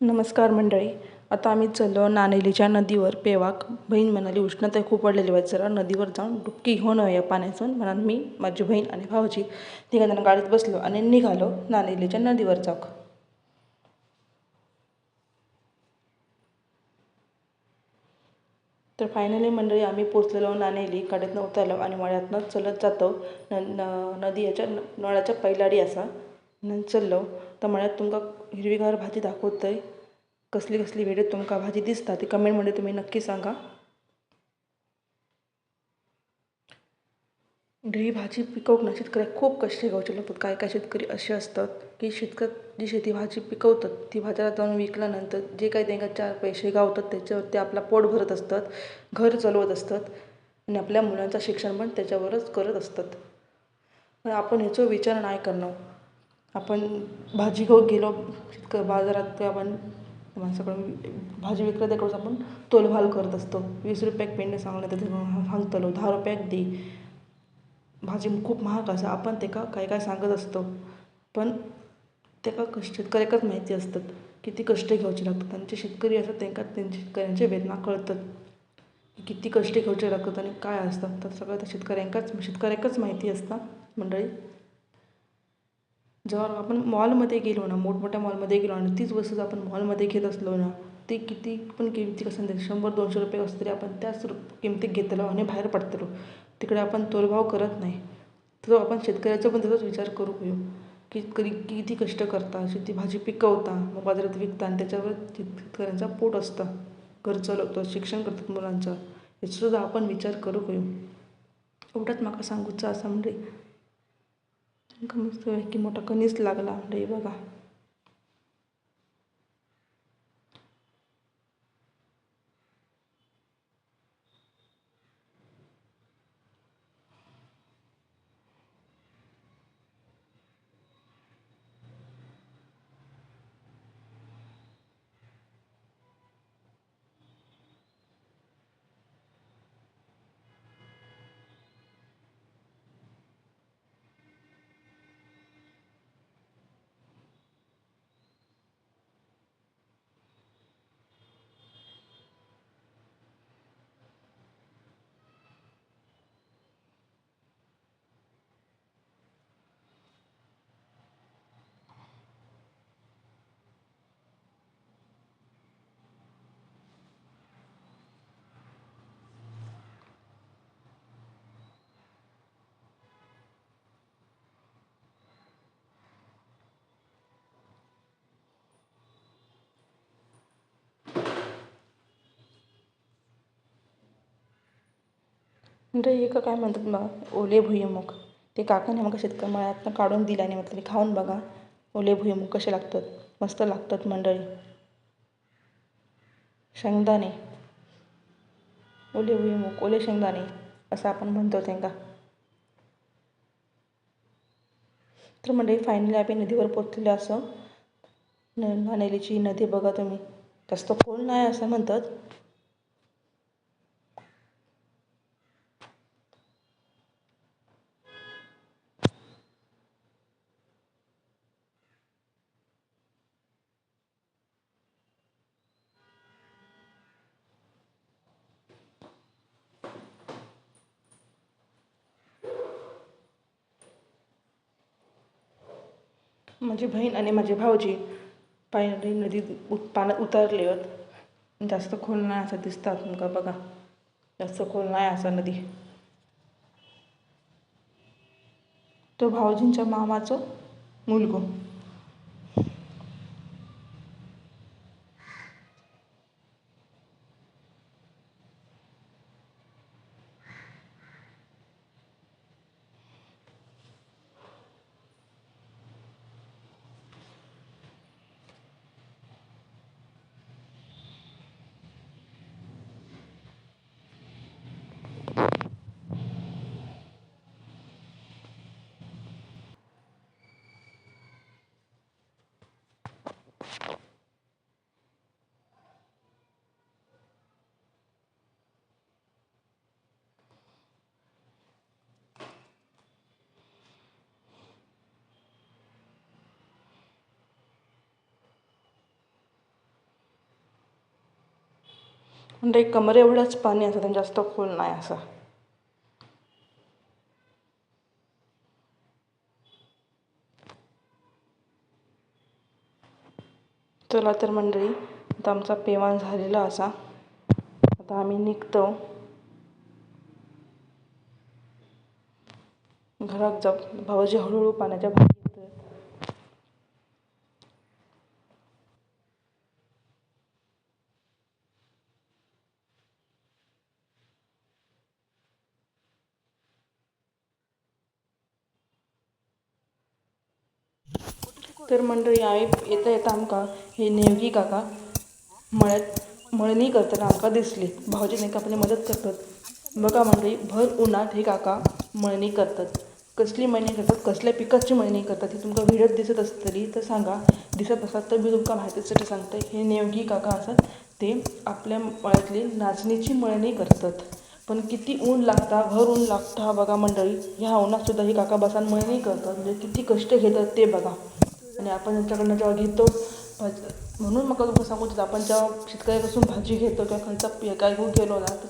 नमस्कार मंडळी. आता आम्ही चाललो नाणेलीच्या नदीवर. पेवाक बहीण म्हणाली उष्णता खूप वाढलेली आहे. जरा नदीवर जाऊन डुबकी घेऊन या पाण्यातून म्हणून मी माझी बहीण आणि भाऊजी. तिघांना गाडीत बसलो आणि निघालो नाणेलीच्या नदीवर जाऊ तर फायनली मंडळी आम्ही पोचलेलो नाणेली. कडेतनं उतरलो आणि मळ्यातनं चलत जातो. न न नदी याच्या न- नळाच्या पैलाडी असा. म्हणून चल्लो तर मळ्यात तुमकां हिरवीगार भाजी दाखोवतय. कसली कसली वेळेत तुमकां भाजी दिसता ती कमेंट म्हणजे तुम्ही नक्की सांगा. ही भाजी पिकवूक ना शेतकऱ्याक खूप कष्ट घ्यावचे लागतात काय काय शेतकरी असे असतात की शेतकरी जी शेती भाजी पिकवतात ती बाजारात जाऊन विकल्यानंतर जे काही त्यांना चार पैसे गावतात त्याच्यावर ते आपला पोट भरत असतात घर चालवत असतात आणि आपल्या मुलांचं शिक्षण पण त्याच्यावरच करत असतात. पण आपण ह्याचा विचार नाही करणं आपण भाजी घेऊन गेलो शेतकरी बाजारात ते आपण माणसाकडून भाजी विक्रेत्याकडून आपण तोलभाल करत असतो. वीस रुपयाक पेंड सांगले तर ते सांगतलो दहा रुपयाक दे. भाजी खूप महाग आसा आपण तेका काय काय सांगत असतो. पण तेका कष्ट शेतकऱ्याकच माहिती असतात किती कष्ट घेवचे लागतात. आणि जे शेतकरी असतात त्यांना त्यांच्या शेतकऱ्यांचे वेदना कळतात. किती कष्ट घेवचे लागतात आणि काय असतात. तर सगळं त्या शेतकऱ्यांकाच शेतकऱ्याकच माहिती असतं मंडळी. जेव्हा आपण मॉलमध्ये गेलो ना मोठमोठ्या मॉलमध्ये गेलो आणि तीच वस्तू जर आपण मॉलमध्ये घेत असलो ना ती किती पण किमती कसं नाही शंभर दोनशे रुपये असतं तरी आपण त्याच रु किमतीत घेतलो आणि बाहेर पडतलो तिकडे आपण तोलभाव करत नाही. तर आपण शेतकऱ्याचा पण त्याचाच विचार करू की कधी किती कष्ट करता शेती भाजी पिकवता मग बाजारात विकता आणि त्याच्यावर शेतकऱ्यांचा पोट असतं. घर चालवतो शिक्षण करतात मुलांचं. याचा सुद्धा आपण विचार करू एवढंच म्हाका सांगूचं असं म्हणजे तांकां मस्त की मोठा कणीस लागला म्हणजे बघा. म्हणजे एक काय म्हणतात बघा ओले भुईमुग. ते काकाने मग शेतकरी मळ्यातनं काढून आणि म्हटलं खाऊन बघा ओले भुईमुग कसे लागतात? मस्त लागतात मंडळी. शेंगदाणे. ओले भुईमुग ओले शेंगदाणे असं आपण म्हणतो त्यांना. तर मंडळी फायनली आम्ही नदीवर पोचलेलो असं. न नाणेलीची नदी बघा तुम्ही. जास्त खोल नाही असं म्हणतात. माझी बहीण आणि माझे भाऊजी पायरी नदीत उत पाण्यात उतरले आहेत जास्त खोल नाही असं दिसतात तुमका बघा. जास्त खोल नाही असा नदी. तो भाऊजींच्या मामाचं मुलगो. म्हणजे कमरे एवढंच पाणी असतं आणि जास्त खोल नाही असं. चला तर मंडळी आता आमचा पेमान झालेला असा. आता आम्ही निघतो. घरात जाऊ. भाऊजी हळूहळू पाण्याच्या बाहेर येतोय तर मंडळी आम्ही येता येता आमकां ही नेवगी काका मळ्यात मळणी करतना आमकां दिसली. भाऊजी तांकां आपली मदत करतात. बघा मंडळी भर उन्हात हे काका मळणी करतात. कसली मळणी करतात? कसल्या पिकाची मळणी करतात? ही तुमकां व्हिडिओत दिसत आसतली तर सांगा. दिसत आसात तर मी तुमकां म्हायतीसाठी सांगते. हे नेवगी काका आसात ते आपल्या मळ्यातली नाचणीची मळणी करतात. पण किती ऊन लागता भर ऊन लागता बघा मंडळी. ह्या उन्हात सुद्धा ही काका बसान मळणी करतात. म्हणजे किती कष्ट घेतात ते बघा. आणि आपण त्यांच्याकडनं जेव्हा घेतो भाज म्हणून मग तुमकां सांगू इच्छिता आपण जेव्हा शेतकऱ्यापासून भाजी घेतो किंवा खंयचा पिकाय घेवून गेलो ना तर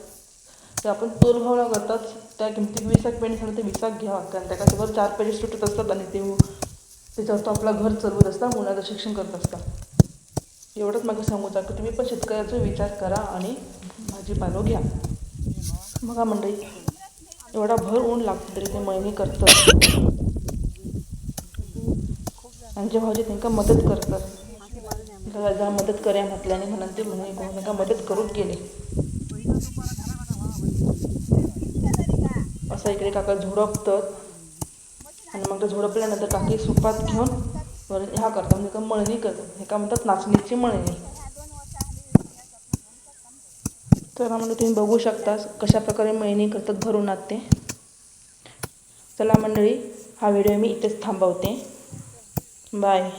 ते आपण तोलभाव न करतात त्या किमतीत विसाक पेंट सांगता ते विसाक घ्यावा कारण ताका सगळं चार पैसे सुटत असतात आणि ते त्याच्यावर तो आपला घर चलवत असता मुलाचं शिक्षण करत असता. एवढंच म्हाका सांगूचा की तुम्ही पण शेतकऱ्याचा विचार करा आणि भाजीपालो घ्या. बघा मंडळी एवढा भर ऊन लागतो तरी ते मळणी करतं आणि जे भाऊजी त्यांना मदत करतात जरा जा मदत करा म्हटल्याने म्हणून ते म्हणून कोण मदत करून गेले. असं इकडे काका झोडपतात. आणि मग ते झोडपल्यानंतर काकी सुपात घेऊन ह्या करतात. म्हणजे का मळणी करतात. हेका म्हणतात? नाचणीची मळणी. तर म्हणजे तुम्ही बघू शकता कशा प्रकारे मळणी करतात भरून आत ते. चला मंडळी हा व्हिडिओ मी इथेच थांबवते. Bye.